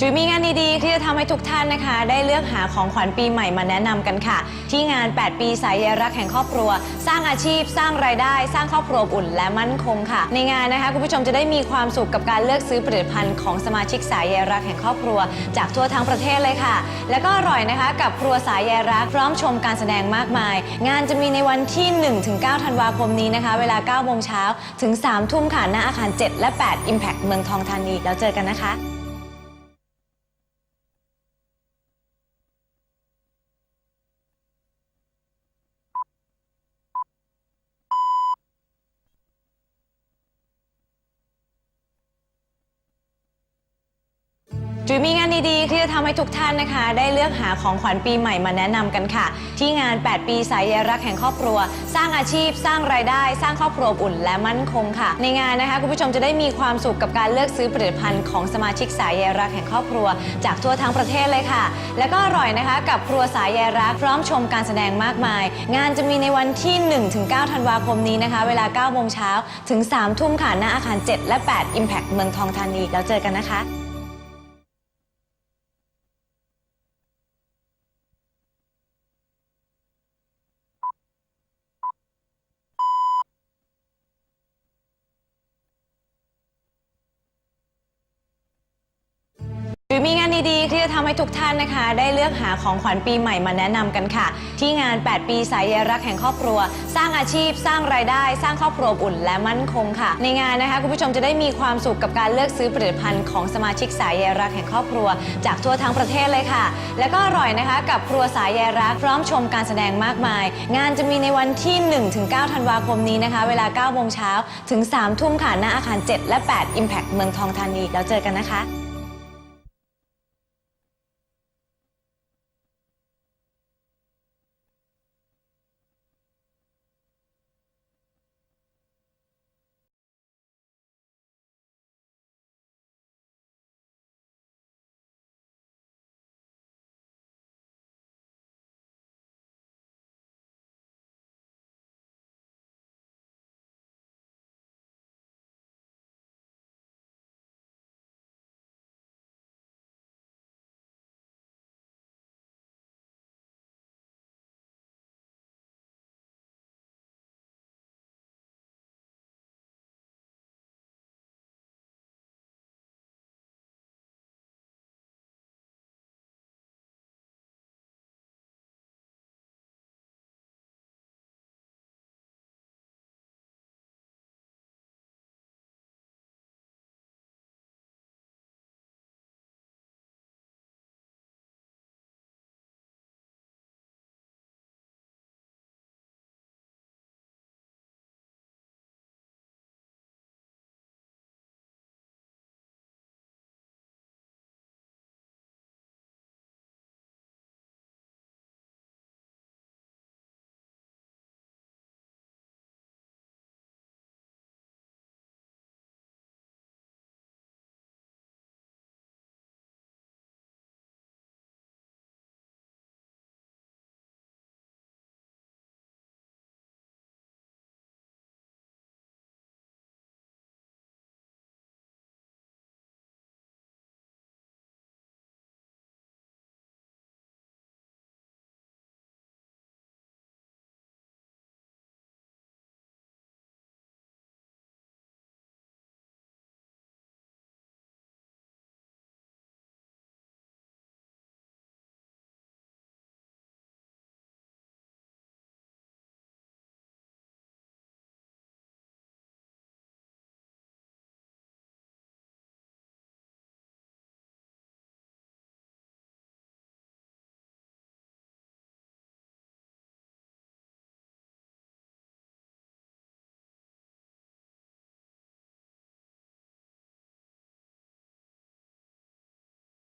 จุ๋ยมีงานดีๆที่จะทำให้ทุกท่านนะคะ ได้เลือกหาของขวัญปีใหม่มาแนะนำกันค่ะ ที่งาน 8 ปีสายใยรักแห่งครอบครัว สร้างอาชีพ สร้างรายได้ สร้างครอบครัวอบอุ่นและมั่นคงค่ะ ในงานนะคะคุณผู้ชมจะได้มีความสุขกับการเลือกซื้อผลิตภัณฑ์ของสมาชิกสายใยรักแห่งครอบครัว จากทั่วทั้งประเทศเลยค่ะ แล้วก็อร่อยนะคะกับครัวสายใยรักพร้อมชมการแสดงมากมาย งานจะมีในวันที่ 1-9 ธันวาคมนี้นะคะ เวลา9โมงเช้าถึง3ทุ่มค่ะหน้าอาคาร 7 และ 8 Impact เมืองทองธานีแล้วเจอกันนะคะ จุ๋ยมีงานดีๆ ที่จะทำให้ทุกท่านนะคะ ได้เลือกหาของขวัญปีใหม่มาแนะนำกันค่ะ ที่งาน 8 ปีสายใยรักแห่งครอบครัว สร้างอาชีพ สร้างรายได้ สร้างครอบครัวอบอุ่นและมั่นคงค่ะ ในงานนะคะคุณผู้ชมจะได้มีความสุขกับการเลือกซื้อผลิตภัณฑ์ของสมาชิกสายใยรักแห่งครอบครัว จากทั่วทั้งประเทศเลยค่ะ แล้วก็อร่อยนะคะกับครัวสายใยรักพร้อมชมการแสดงมากมาย งานจะมีในวันที่ 1-9 ธันวาคมนี้นะคะ เวลา9โมงเช้าถึง3ทุ่มค่ะหน้าอาคาร 7 และ 8 Impact เมืองทองธานีแล้วเจอกันนะคะ ดีๆ ที่จะทำให้ทุกท่านนะคะ ได้เลือกหาของขวัญปีใหม่มาแนะนำกันค่ะ ที่งาน 8 ปีสายใยรักแห่งครอบครัว สร้างอาชีพ สร้างรายได้ สร้างครอบครัวอบอุ่นและมั่นคงค่ะ ในงานนะคะคุณผู้ชมจะได้มีความสุขกับการเลือกซื้อผลิตภัณฑ์ของสมาชิกสายใยรักแห่งครอบครัว จากทั่วทั้งประเทศเลยค่ะ แล้วก็อร่อยนะคะกับครัวสายใยรักพร้อมชมการแสดงมากมาย งานจะมีในวันที่ 1-9 ธันวาคมนี้นะคะ เวลา9โมงเช้าถึง3ทุ่มค่ะหน้าอาคาร 7 และ 8 Impact เมืองทองธานีแล้วเจอกันนะคะ